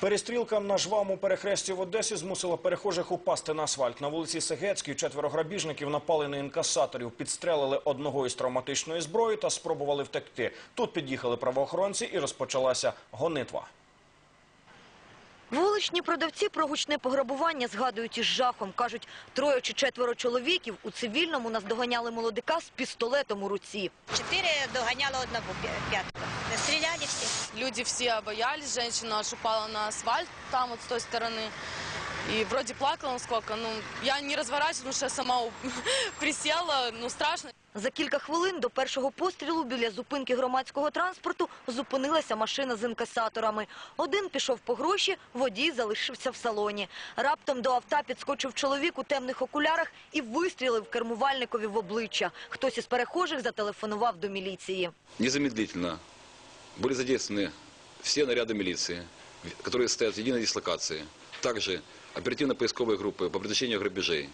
Перестрілка на жвавому перехресті в Одесі змусила перехожих упасти на асфальт. На вулиці Сегецькій четверо грабіжників напали на інкасаторів, підстрелили одного із травматичної зброї та спробували втекти. Тут під'їхали правоохоронці і розпочалася гонитва. Вуличні продавці про гучне пограбування згадують із жахом. Кажуть, троє чи четверо чоловіків у цивільному наздоганяли молодика з пістолетом у руці. Четыре догоняла одного пя- пятого. Стреляли все. Люди все боялись, женщина аж упала на асфальт там вот с той стороны. И вроде плакала, ну сколько, ну, я не разворачивалась, потому что я сама присела, ну страшно. За кілька хвилин до першого пострілу біля зупинки громадського транспорту зупинилася машина з інкасаторами. Один пішов по гроші, водій залишився в салоні. Раптом до авто підскочив чоловік у темних окулярах і вистрілив кермувальникові в обличчя. Хтось із перехожих зателефонував до міліції. Незамедлительно были задействованы все наряды милиции, которые стоят в единой дислокации. Также оперативно-поисковые группы по предотвращению грабежей.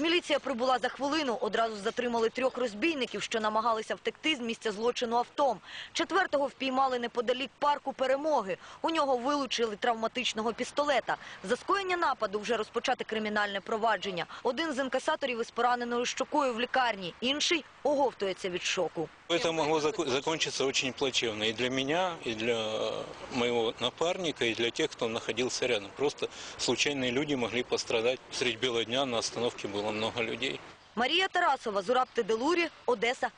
Міліція прибула за хвилину. Одразу затримали трьох розбійників, що намагалися втекти з місця злочину автом. Четвертого впіймали неподалік парку перемоги. У нього вилучили травматичного пістолета. За скоєння нападу вже розпочати кримінальне провадження. Один з інкасаторів із пораненою щокою в лікарні, інший оговтується від шоку. Это могло зако- закончиться очень плачевно и для меня, и для э, моего напарника, и для тех, кто находился рядом. Просто случайные люди могли пострадать. Средь бела дня на остановке было много людей. Марія Тарасова, Зураб Теделурі, Одеса,